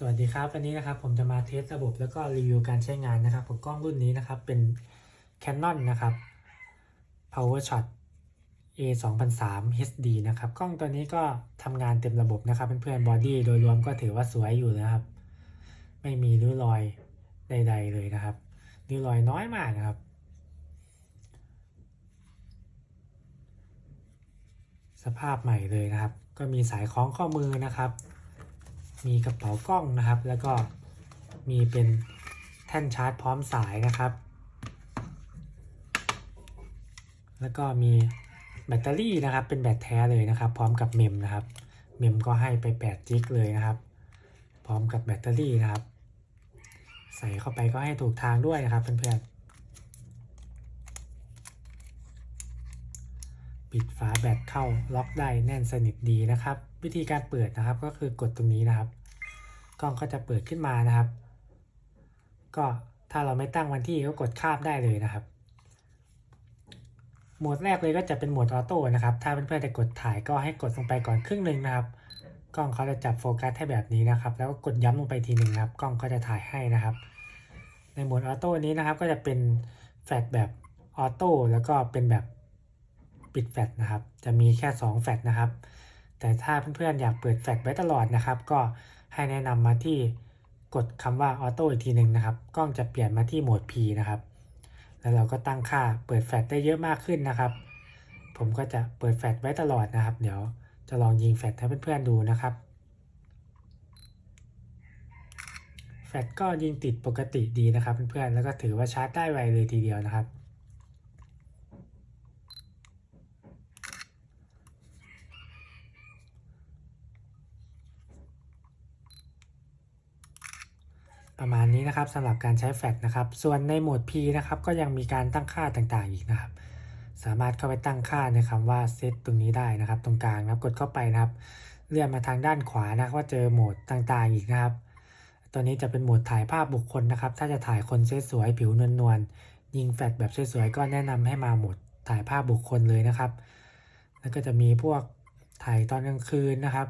สวัสดีครับวันนี้นะครับผมจะมาเทสระบบแล้วก็รีวิวการใช้งานนะครับของกล้องรุ่นนี้นะครับเป็น Canon นะครับ PowerShot A 2 0 0 HD นะครับกล้องตัวนี้ก็ทำงานเต็มระบบนะครับเพื่อนๆบอดี้โดยรวมก็ถือว่าสวยอยู่นะครับ ไม่มีริ้วรอยใด ๆ เลยนะครับริ้วรอยน้อยมากนะครับ สภาพใหม่เลยนะครับ ก็มีสายคล้องข้อมือนะครับ มีกระเป๋ากล้องนะครับ แล้วก็มีเป็นแท่นชาร์จพร้อมสายนะครับ แล้วก็มีแบตเตอรี่นะครับ เป็นแบตแท้เลยนะครับ พร้อมกับเมมนะครับ เมมก็ให้ไป8จิกเลยนะครับ พร้อมกับแบตเตอรี่นะครับ ใส่เข้าไปก็ให้ถูกทางด้วยนะครับเพื่อนๆ ปิดฝาแบตเข้าล็อกได้แน่นสนิทดีนะครับ วิธีการเปิดนะครับก็คือกดตรงนี้นะครับ กล้องก็จะเปิดขึ้นมานะครับ ก็ถ้าเราไม่ตั้งวันที่ก็กดคาบได้เลยนะครับ โหมดแรกเลยก็จะเป็นโหมดออโต้นะครับ ถ้าเพื่อนๆจะกดถ่ายก็ให้กดลงไปก่อนครึ่งหนึ่งนะครับ กล้องเขาจะจับโฟกัสให้แบบนี้นะครับ แล้วก็กดย้ำลงไปทีหนึ่งครับ กล้องก็จะถ่ายให้นะครับ ในโหมดออโต้นี้นะครับ ก็จะเป็นแฟลชแบบออโต้แล้วก็เป็นแบบปิดแฟลชนะครับ จะมีแค่ 2 แฟลชนะครับ แต่ถ้าเพื่อนๆอยากเปิดแฟลชไว้ตลอดนะครับ ก็ให้แนะนำมาที่กดคำว่าออโต้อีกทีหนึ่งนะครับ กล้องจะเปลี่ยนมาที่โหมด P นะครับ แล้วเราก็ตั้งค่าเปิดแฟลชได้เยอะมากขึ้นนะครับ ผมก็จะเปิดแฟลชไว้ตลอดนะครับ เดี๋ยวจะลองยิงแฟลชให้เพื่อนๆดูนะครับ แฟลชก็ยิงติดปกติดีนะครับเพื่อนๆ แล้วก็ถือว่าชาร์จได้ไวเลยทีเดียวนะครับ ประมาณนี้นะครับสำหรับการใช้แฟลชนะครับ ส่วนในโหมด P นะครับก็ยังมีการตั้งค่าต่างๆอีกนะครับ สามารถเข้าไปตั้งค่าในคำว่าเซตตรงนี้ได้นะครับ ตรงกลางนะครับกดเข้าไปนะครับ เลื่อนมาทางด้านขวานะครับก็เจอโหมดต่างๆอีกนะครับ ตัวนี้จะเป็นโหมดถ่ายภาพบุคคลนะครับ ถ้าจะถ่ายคนสวยๆผิวนวลๆยิงแฟลชแบบสวยๆก็แนะนำให้มาโหมดถ่ายภาพบุคคลเลยนะครับ แล้วก็จะมีพวกถ่ายตอนกลางคืนนะครับ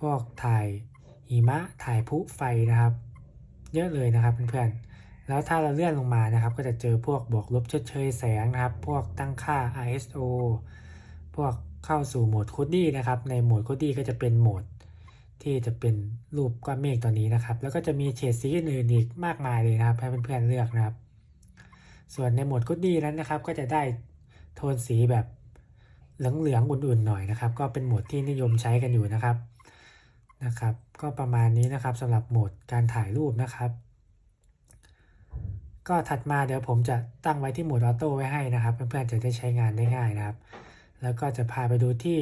พวกถ่ายหิมะถ่ายพุไฟนะครับ เยอะเลยนะครับเพื่อนๆ แล้วถ้าเราเลื่อนลงมานะครับ ก็จะเจอพวกบวกลบชดเชยแสงนะครับ พวกตั้งค่า ISO พวกเข้าสู่โหมดคูดดี้นะครับ ในโหมดคูดดี้ก็จะเป็นโหมดที่จะเป็นรูปก้อนเมฆตัวนี้นะครับ แล้วก็จะมีเฉดสีอื่นอีกมากมายเลยนะครับ ให้เพื่อนๆเลือกนะครับ ส่วนในโหมดคูดดี้นั้นนะครับ ก็จะได้โทนสีแบบเหลืองๆอุ่นๆหน่อยนะครับ ก็เป็นโหมดที่นิยมใช้กันอยู่นะครับนะครับ ก็ประมาณนี้นะครับสำหรับโหมดการถ่ายรูปนะครับ ก็ถัดมาเดี๋ยวผมจะตั้งไว้ที่โหมดออโต้ไว้ให้นะครับ เพื่อนๆจะได้ใช้งานได้ง่ายนะครับ แล้วก็จะพาไปดูที่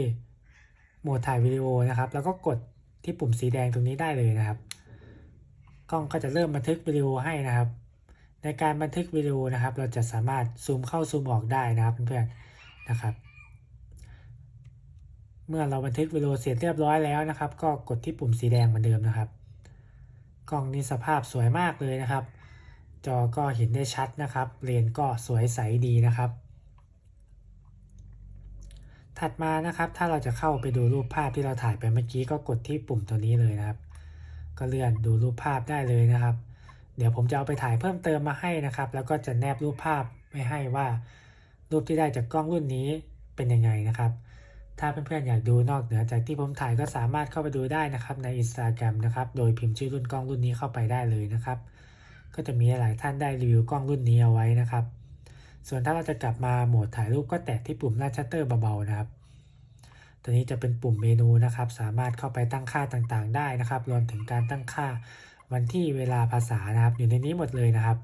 โหมดถ่ายวิดีโอนะครับ แล้วก็กดที่ปุ่มสีแดงตรงนี้ได้เลยนะครับ กล้องก็จะเริ่มบันทึกวิดีโอให้นะครับ ในการบันทึกวิดีโอนะครับ เราจะสามารถซูมเข้าซูมออกได้นะครับเพื่อนๆนะครับ เมื่อเราบันทึกวิดีโอเสร็จเรียบร้อยแล้วนะครับ ก็กดที่ปุ่มสีแดงเหมือนเดิมนะครับ กล้องนี้สภาพสวยมากเลยนะครับ จอก็เห็นได้ชัดนะครับ เลนก็สวยใสดีนะครับ ถัดมานะครับ ถ้าเราจะเข้าไปดูรูปภาพที่เราถ่ายไปเมื่อกี้ก็กดที่ปุ่มตัวนี้เลยนะครับ ก็เลื่อนดูรูปภาพได้เลยนะครับ เดี๋ยวผมจะเอาไปถ่ายเพิ่มเติมมาให้นะครับ แล้วก็จะแนบรูปภาพไว้ให้ว่า รูปที่ได้จากกล้องรุ่นนี้เป็นยังไงนะครับ ถ้าเพื่อนๆอยากดูนอกเหนือจากที่ผมถ่ายก็สามารถเข้าไปดูได้นะครับใน Instagram นะครับ โดยพิมพ์ชื่อรุ่นกล้องรุ่นนี้เข้าไปได้เลยนะครับ ก็จะมีหลายท่านได้รีวิวกล้องรุ่นนี้เอาไว้นะครับ ส่วนถ้าเราจะกลับมาโหมดถ่ายรูปก็แตะที่ปุ่มล่าชัตเตอร์เบาๆนะครับ ตัวนี้จะเป็นปุ่มเมนูนะครับ สามารถเข้าไปตั้งค่าต่างๆ ได้นะครับ รวมถึงการตั้งค่าวันที่เวลาภาษานะครับ อยู่ในนี้หมดเลยนะครับ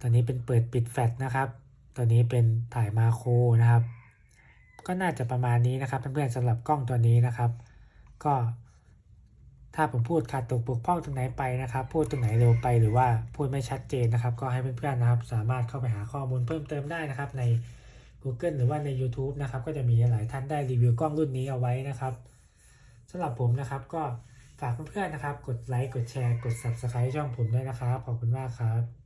ตัวนี้เป็นเปิดปิดแฟลชนะครับตัวนี้เป็นถ่ายมาโครนะครับ ก็น่าจะประมาณนี้นะครับเพื่อนๆสำหรับกล้องตัวนี้นะครับ ก็ถ้าผมพูดขาดตกบกพร่องตรงไหนไปนะครับ พูดตรงไหนเร็วไปหรือว่าพูดไม่ชัดเจนนะครับ ก็ให้เพื่อนๆนะครับ สามารถเข้าไปหาข้อมูลเพิ่มเติมได้นะครับ ใน Google หรือว่าใน YouTube นะครับ ก็จะมีหลายท่านได้รีวิวกล้องรุ่นนี้เอาไว้นะครับสำหรับผมนะครับก็ฝากเพื่อนๆนะครับ กดไลค์กดแชร์กด Subscribe ช่องผมด้วยนะครับขอบคุณมากครับ